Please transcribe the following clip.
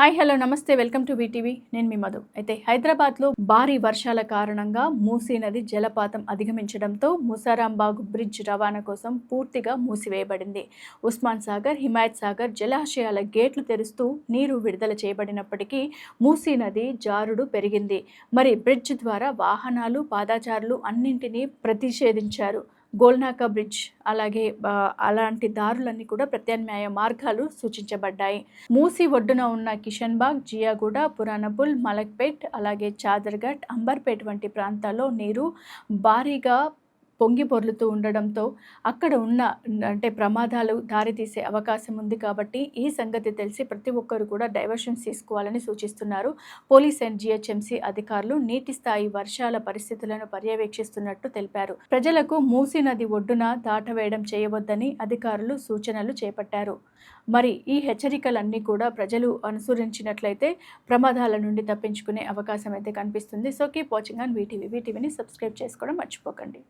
Hi hello నమస్తే welcome to VTV. నేను మీ మధు. అయితే హైదరాబాద్లో భారీ వర్షాల కారణంగా మూసీ నది జలపాతం అధిగమించడంతో ముసారాంబాగ్ బ్రిడ్జ్ రవాణా కోసం పూర్తిగా మూసివేయబడింది. ఉస్మాన్ సాగర్ హిమాయత్ సాగర్ జలాశయాల గేట్లు తెరుస్తూ నీరు విడుదల చేయబడినప్పటికీ మూసీ నది జారుడు పెరిగింది. మరి బ్రిడ్జ్ ద్వారా వాహనాలు పాదాచారులు అన్నింటినీ ప్రతిషేధించారు. గోల్నాకా బ్రిడ్జ్ అలాగే అలాంటి దారులన్నీ కూడా ప్రత్యామ్నాయ మార్గాలు సూచించబడ్డాయి. మూసి ఒడ్డున ఉన్న కిషన్బాగ్ జియాగూడ పురాణపుల్ మలక్పేట్ అలాగే చాదర్ఘట్ అంబర్పేట్ వంటి ప్రాంతాల్లో నీరు భారీగా పొంగి పొర్లుతూ ఉండడంతో అక్కడ ఉన్న అంటే ప్రమాదాలు దారితీసే అవకాశం ఉంది కాబట్టి ఈ సంగతి తెలిసి ప్రతి ఒక్కరు కూడా డైవర్షన్స్ తీసుకోవాలని సూచిస్తున్నారు. పోలీస్ అండ్ జిహెచ్ఎంసీ అధికారులు నీటి స్థాయి వర్షాల పరిస్థితులను పర్యవేక్షిస్తున్నట్టు తెలిపారు. ప్రజలకు మూసీ నది ఒడ్డున దాటవేయడం చేయవద్దని అధికారులు సూచనలు చేపట్టారు. మరి ఈ హెచ్చరికలన్నీ కూడా ప్రజలు అనుసరించినట్లయితే ప్రమాదాల నుండి తప్పించుకునే అవకాశం అయితే కనిపిస్తుంది. So keep watching on VTV వీటీవీని subscribe చేసుకోవడం మర్చిపోకండి.